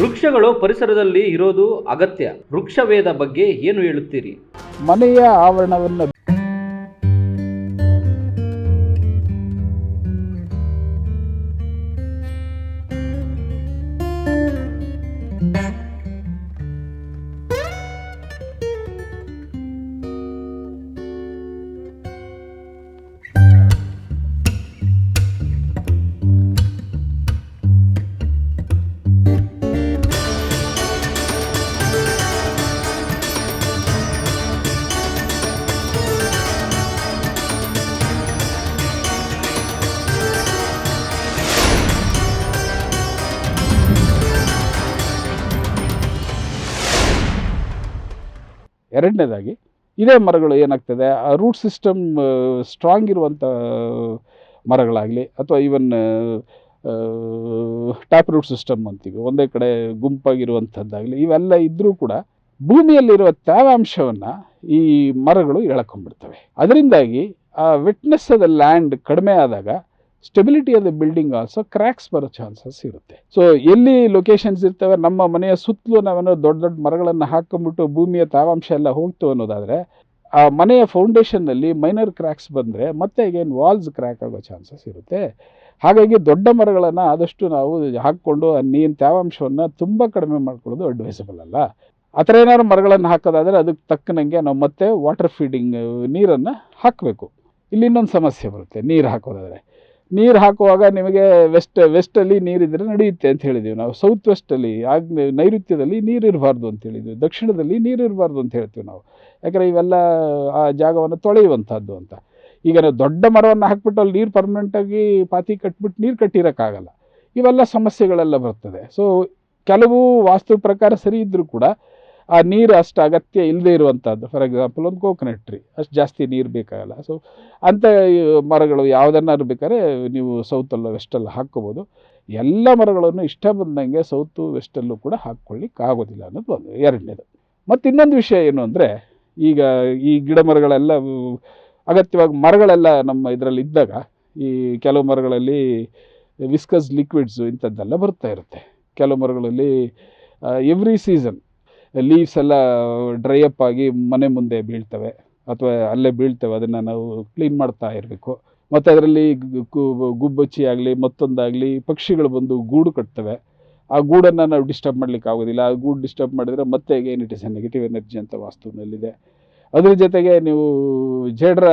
ವೃಕ್ಷಗಳು ಪರಿಸರದಲ್ಲಿ ಇರೋದು ಅಗತ್ಯ. ವೃಕ್ಷವೇದ ಬಗ್ಗೆ ಏನು ಹೇಳುತ್ತೀರಿ? ಮನೆಯ ಆವರಣವನ್ನು ಎರಡನೇದಾಗಿ, ಇದೇ ಮರಗಳು ಏನಾಗ್ತದೆ, ಆ ರೂಟ್ ಸಿಸ್ಟಮ್ ಸ್ಟ್ರಾಂಗ್ ಇರುವಂಥ ಮರಗಳಾಗಲಿ ಅಥವಾ ಈವನ್ ಟ್ಯಾಪ್ ರೂಟ್ ಸಿಸ್ಟಮ್ ಅಂತೀವಿ, ಒಂದೇ ಕಡೆ ಗುಂಪಾಗಿರುವಂಥದ್ದಾಗಲಿ ಇವೆಲ್ಲ ಇದ್ದರೂ ಕೂಡ ಭೂಮಿಯಲ್ಲಿರುವ ತೇವಾಂಶವನ್ನು ಈ ಮರಗಳು ಎಳ್ಕೊಂಡ್ಬಿಡ್ತವೆ. ಅದರಿಂದಾಗಿ ಆ ವಿಟ್ನೆಸ್ ಆದ ಲ್ಯಾಂಡ್ ಕಡಿಮೆ ಆದಾಗ stability of the building also cracks ಬರೋ ಚಾನ್ಸಸ್ ಇರುತ್ತೆ. ಸೊ ಎಲ್ಲಿ ಲೊಕೇಶನ್ಸ್ ಇರ್ತವೆ, ನಮ್ಮ ಮನೆಯ ಸುತ್ತಲೂ ನಾವೇನೋ ದೊಡ್ಡ ದೊಡ್ಡ ಮರಗಳನ್ನು ಹಾಕೊಂಡ್ಬಿಟ್ಟು ಭೂಮಿಯ ತಾವಾಂಶ ಎಲ್ಲ ಹೋಗ್ತು ಅನ್ನೋದಾದರೆ, ಆ ಮನೆಯ ಫೌಂಡೇಶನ್ನಲ್ಲಿ ಮೈನರ್ ಕ್ರ್ಯಾಕ್ಸ್ ಬಂದರೆ ಮತ್ತೆ ಅಗೇನ್ ವಾಲ್ಸ್ ಕ್ರ್ಯಾಕ್ ಆಗೋ ಚಾನ್ಸಸ್ ಇರುತ್ತೆ. ಹಾಗಾಗಿ ದೊಡ್ಡ ಮರಗಳನ್ನು ಆದಷ್ಟು ನಾವು ಹಾಕ್ಕೊಂಡು ಆ ನೀರಿನ ತೇವಾಂಶವನ್ನು ತುಂಬ ಕಡಿಮೆ ಮಾಡ್ಕೊಳ್ಳೋದು ಅಡ್ವೈಸಬಲ್ ಅಲ್ಲ. ಆ ಥರ ಏನಾದ್ರು ಮರಗಳನ್ನು ಹಾಕೋದಾದರೆ ಅದಕ್ಕೆ ತಕ್ಕನಂಗೆ ನಾವು ಮತ್ತೆ ವಾಟರ್ ಫೀಡಿಂಗ್ ನೀರನ್ನು ಹಾಕಬೇಕು. ಇಲ್ಲಿ ಇನ್ನೊಂದು ಸಮಸ್ಯೆ ಬರುತ್ತೆ, ನೀರು ಹಾಕೋದಾದರೆ. ನೀರು ಹಾಕುವಾಗ ನಿಮಗೆ ವೆಸ್ಟ್ ವೆಸ್ಟಲ್ಲಿ ನೀರಿದ್ರೆ ನಡೆಯುತ್ತೆ ಅಂತ ಹೇಳಿದ್ದೀವಿ ನಾವು. ಸೌತ್ ವೆಸ್ಟಲ್ಲಿ ಆಗ್ನೇ ನೈಋತ್ಯದಲ್ಲಿ ನೀರು ಇರಬಾರ್ದು ಅಂತ ಹೇಳಿದ್ವಿ. ದಕ್ಷಿಣದಲ್ಲಿ ನೀರು ಇರಬಾರ್ದು ಅಂತ ಹೇಳ್ತೀವಿ ನಾವು. ಯಾಕಂದರೆ ಇವೆಲ್ಲ, ಆ ಜಾಗವನ್ನು ತೊಳೆಯುವಂಥದ್ದು ಅಂತ. ಈಗ ದೊಡ್ಡ ಮರವನ್ನು ಹಾಕ್ಬಿಟ್ಟು ಅಲ್ಲಿ ನೀರು ಪರ್ಮನೆಂಟಾಗಿ ಪಾತಿ ಕಟ್ಬಿಟ್ಟು ನೀರು ಕಟ್ಟಿರೋಕ್ಕಾಗಲ್ಲ. ಇವೆಲ್ಲ ಸಮಸ್ಯೆಗಳೆಲ್ಲ ಬರ್ತದೆ. ಸೊ ಕೆಲವು ವಾಸ್ತು ಪ್ರಕಾರ ಸರಿ ಇದ್ದರೂ ಕೂಡ ಆ ನೀರು ಅಷ್ಟು ಅಗತ್ಯ ಇಲ್ಲದೆ ಇರುವಂಥದ್ದು ಫಾರ್ ಎಕ್ಸಾಂಪಲ್ ಒಂದು ಕೋಕೋನಟ್ ಟ್ರೀ ಅಷ್ಟು ಜಾಸ್ತಿ ನೀರು ಬೇಕಾಗಲ್ಲ. ಸೊ ಅಂಥ ಮರಗಳು ಯಾವುದನ್ನಾದ್ರು ಬೇಕಾದ್ರೆ ನೀವು ಸೌತಲ್ಲ ವೆಸ್ಟಲ್ಲ ಹಾಕ್ಕೋಬೋದು. ಎಲ್ಲ ಮರಗಳನ್ನು ಇಷ್ಟ ಬಂದಂಗೆ ಸೌತು ವೆಸ್ಟಲ್ಲೂ ಕೂಡ ಹಾಕ್ಕೊಳ್ಳಿಕ್ಕೆ ಆಗೋದಿಲ್ಲ ಅನ್ನೋದು ಒಂದು ಎರಡನೇದು. ಮತ್ತು ಇನ್ನೊಂದು ವಿಷಯ ಏನು ಅಂದರೆ, ಈಗ ಈ ಗಿಡ ಮರಗಳೆಲ್ಲ ಅಗತ್ಯವಾಗಿ ಮರಗಳೆಲ್ಲ ನಮ್ಮ ಇದರಲ್ಲಿ ಇದ್ದಾಗ, ಈ ಕೆಲವು ಮರಗಳಲ್ಲಿ ವಿಸ್ಕಸ್ ಲಿಕ್ವಿಡ್ಸು ಇಂಥದ್ದೆಲ್ಲ ಬರ್ತಾ ಇರುತ್ತೆ. ಕೆಲವು ಮರಗಳಲ್ಲಿ ಎವ್ರಿ ಸೀಸನ್ ಲೀವ್ಸ್ ಎಲ್ಲ ಡ್ರೈ ಅಪ್ ಆಗಿ ಮನೆ ಮುಂದೆ ಬೀಳ್ತವೆ. ಅಥವಾ ಅಲ್ಲೇ ಬೀಳ್ತವೆ, ಅದನ್ನು ನಾವು ಕ್ಲೀನ್ ಮಾಡ್ತಾ ಇರಬೇಕು. ಮತ್ತು ಅದರಲ್ಲಿ ಗುಬ್ಬಚ್ಚಿ ಆಗಲಿ, ಮತ್ತೊಂದಾಗಲಿ ಪಕ್ಷಿಗಳು ಬಂದು ಗೂಡು ಕಟ್ತವೆ. ಆ ಗೂಡನ್ನು ನಾವು ಡಿಸ್ಟರ್ಬ್ ಮಾಡಲಿಕ್ಕೆ ಆಗೋದಿಲ್ಲ. ಆ ಗೂಡು ಡಿಸ್ಟರ್ಬ್ ಮಾಡಿದರೆ ಮತ್ತೆ ಏನು ಇಟ್ ಇಸ್ ನೆಗೆಟಿವ್ ಎನರ್ಜಿ ಅಂತ ವಾಸ್ತುವಿನಲ್ಲಿದೆ. ಅದ್ರ ಜೊತೆಗೆ ನೀವು ಜೇಡ್ರ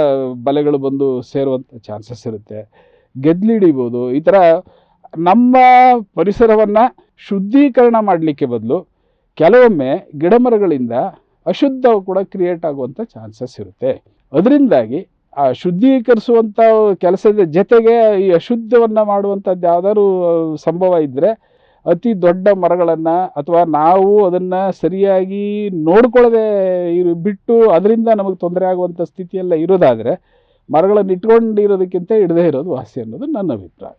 ಬಲೆಗಳು ಬಂದು ಸೇರುವಂಥ ಚಾನ್ಸಸ್ ಇರುತ್ತೆ. ಗೆದ್ಲಿಡಿಬೋದು ಈ ಥರ ನಮ್ಮ ಪರಿಸರವನ್ನು ಶುದ್ಧೀಕರಣ ಮಾಡಲಿಕ್ಕೆ ಬದಲು ಕೆಲವೊಮ್ಮೆ ಗಿಡಮರಗಳಿಂದ ಅಶುದ್ಧ ಕೂಡ ಕ್ರಿಯೇಟ್ ಆಗುವಂಥ ಚಾನ್ಸಸ್ ಇರುತ್ತೆ. ಅದರಿಂದಾಗಿ ಆ ಶುದ್ಧೀಕರಿಸುವಂಥ ಕೆಲಸದ ಜೊತೆಗೆ ಈ ಅಶುದ್ಧವನ್ನು ಮಾಡುವಂಥದ್ದು ಯಾವ್ದಾದ್ರು ಸಂಭವ ಇದ್ದರೆ ಅತಿ ದೊಡ್ಡ ಮರಗಳನ್ನು ಅಥವಾ ನಾವು ಅದನ್ನು ಸರಿಯಾಗಿ ನೋಡ್ಕೊಳ್ಳದೆ ಇರು, ಬಿಟ್ಟು ಅದರಿಂದ ನಮಗೆ ತೊಂದರೆ ಆಗುವಂಥ ಸ್ಥಿತಿಯೆಲ್ಲ ಇರೋದಾದರೆ ಮರಗಳನ್ನು ಇಟ್ಕೊಂಡಿರೋದಕ್ಕಿಂತ ಇಡದೇ ಇರೋದು ವಾಸಿ ಅನ್ನೋದು ನನ್ನ ಅಭಿಪ್ರಾಯ.